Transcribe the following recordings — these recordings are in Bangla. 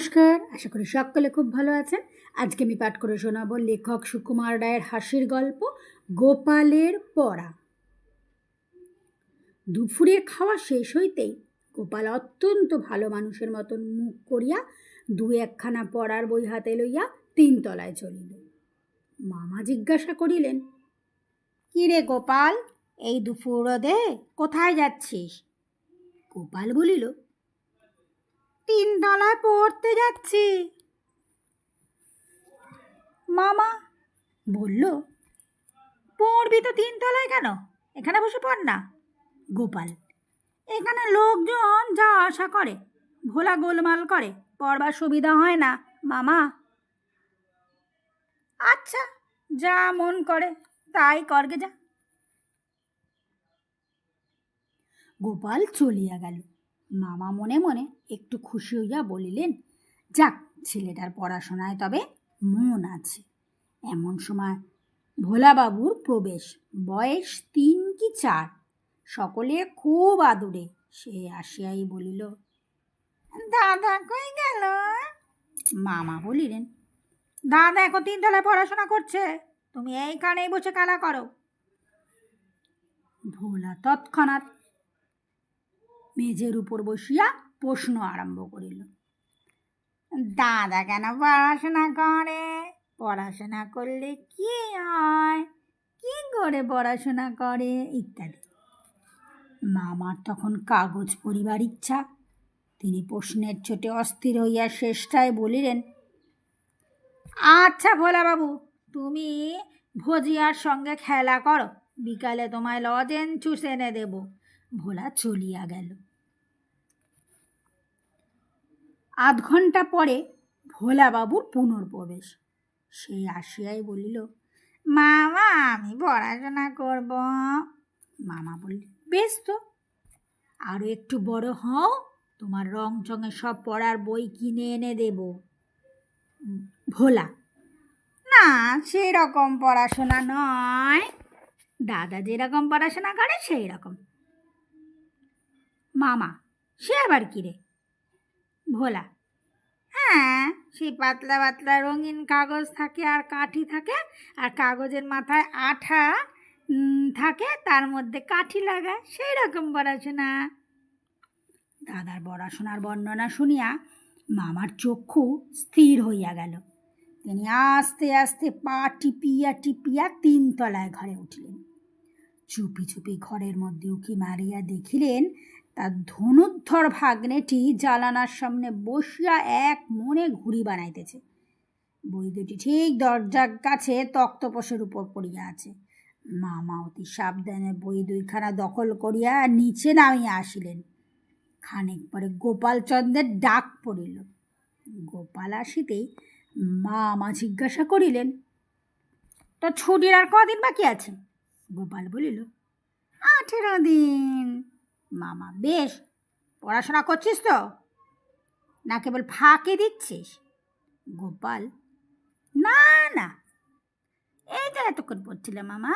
নমস্কার, আশা করি সকলে খুব ভালো আছেন। আজকে আমি পাঠ করে শোনাবো লেখক সুকুমার রায়ের হাসির গল্প, গোপালের পড়া। দুপুরের খাওয়া শেষ হইতেই গোপাল অত্যন্ত ভালো মানুষের মতন মুখ করিয়া দু একখানা পড়ার বই হাতে লইয়া তিনতলায় চলিল। মামা জিজ্ঞাসা করিলেন, কি রে গোপাল, এই দুপুর দে কোথায় যাচ্ছিস? গোপাল বলিল তিনতলায় পড়তে যাচ্ছি। মামা বলল, পড়বি তো তিন তলায় কেন? এখানে বসে পড় না। গোপাল, এখানে লোকজন যা আশা করে, ভোলা গোলমাল করে, পড়বার সুবিধা হয় না, মামা। আচ্ছা যা মন করে, তাই করগে যা। গোপাল চলিয়া গেল। মামা মনে মনে একটু খুশি হইয়া বলিলেন, যাক ছেলেটার পড়াশোনায় তবে মন আছে। এমন সময় ভোলাবাবুর প্রবেশ। বয়স তিন কি চার। সকলে খুব আদুরে। সে আসিয়াই বলিল, দাদা কই গেল? মামা বলিলেন, দাদা এখন তিনতলায় পড়াশোনা করছে। তুমি এইখানেই বসে খেলা করো। ভোলা তৎক্ষণাৎ মেঝের উপর বসিয়া প্রশ্ন আরম্ভ করিল। দাদা কেন পড়াশোনা করে? পড়াশোনা করলে কি হয়? কি করে পড়াশোনা করে? ইত্যাদি। মামার তখন কাগজ পড়িবার ইচ্ছা। তিনি প্রশ্নের ছোটে অস্থির হইয়া শেষটায় বলিলেন আচ্ছা ভোলাবাবু, তুমি ভজিয়ার সঙ্গে খেলা করো। বিকালে তোমায় লজেন চুষ এনে দেব। ভোলা চলিয়া গেল। আধ ঘণ্টা পরে ভোলাবাবুর পুনর্প্রবেশ। সেই আসিয়াই বলিল, মামা, আমি পড়াশোনা করব। মামা বলল, বেশ তো। আরও একটু বড় হও, তোমার রং চঙে সব পড়ার বই কিনে এনে দেব। ভোলা, না সেই রকম পড়াশোনা নয়। দাদা যেরকম পড়াশোনা করে সেই রকম মামা, সে আবার কি রে? ভোলা। হ্যাঁ সেই পাতলা পাতলা রঙিন কাগজ থাকে আর কাঠি থাকে, আর কাগজের মাথায় আঠা থাকে, তার মধ্যে কাঠি লাগায় সেই রকম পড়াশোনা। দাদার পড়াশোনার বর্ণনা শুনিয়া মামার চক্ষু স্থির হইয়া গেল। তিনি আস্তে আস্তে পা টিপিয়া টিপিয়া তিনতলায় ঘরে উঠলেন। চুপি চুপি ঘরের মধ্যে উকি মারিয়া দেখিলেন তার ধনুদ্ধর ভাগ্নেটি জালানার সামনে বসিয়া এক মনে ঘুড়ি বানাইতেছে। বই দুটি ঠিক দরজার কাছে তক্তপোষের উপর পড়িয়া আছে। মামা অতি সাবধানে বই দুইখানা দখল করিয়া নিচে নামিয়া আসিলেন। খানিক পরে গোপালচন্দ্রের ডাক পড়িল। গোপাল আসিতেই মামা জিজ্ঞাসা করিলেন, তো ছুটির আর কদিন বাকি আছে? গোপাল বলিল, আঠেরো দিন। মামা, বেশ, পড়াশোনা করছিস তো? না কেবল ফাঁকে দিচ্ছিস? গোপাল, না না, এই তো এতক্ষণ পড়ছিলাম মামা।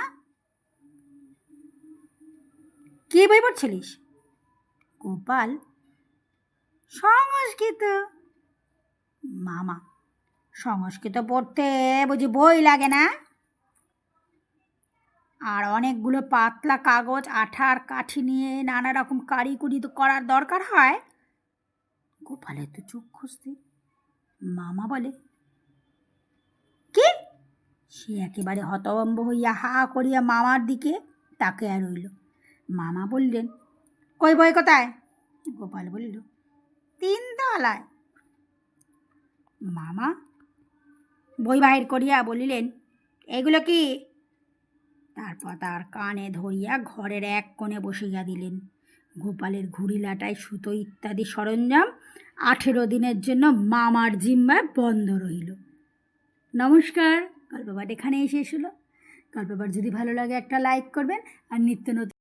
কি বই পড়ছিলিস? গোপাল, সংস্কৃত। মামা, সংস্কৃত পড়তে বুঝি বই লাগে না? আর অনেকগুলো পাতলা কাগজ, আঠার কাঠি নিয়ে নানা রকম কারিকুরি তো করার দরকার হয়। গোপালের তো চোখ খুঁজতে, মামা বলে, কি? সে একেবারে হতভম্ব হইয়া হা করিয়া মামার দিকে তাকে আর রইল। মামা বললেন, কই, বই কোথায়? গোপাল বলিল তিন তলায় মামা বই বাহির করিয়া বলিলেন, এগুলো কি তারপর তার কানে ধরিয়া ঘরের এক কোণে বসিয়া দিলেন। গোপালের ঘুড়ি লাটায় সুতো ইত্যাদি সরঞ্জাম আঠেরো দিনের জন্য মামার জিম্মায় বন্ধ রইল। নমস্কার, গল্পপাঠ এখানেই শেষ হলো। গল্পপাঠ যদি ভালো লাগে একটা লাইক করবেন আর নিত্য নতুন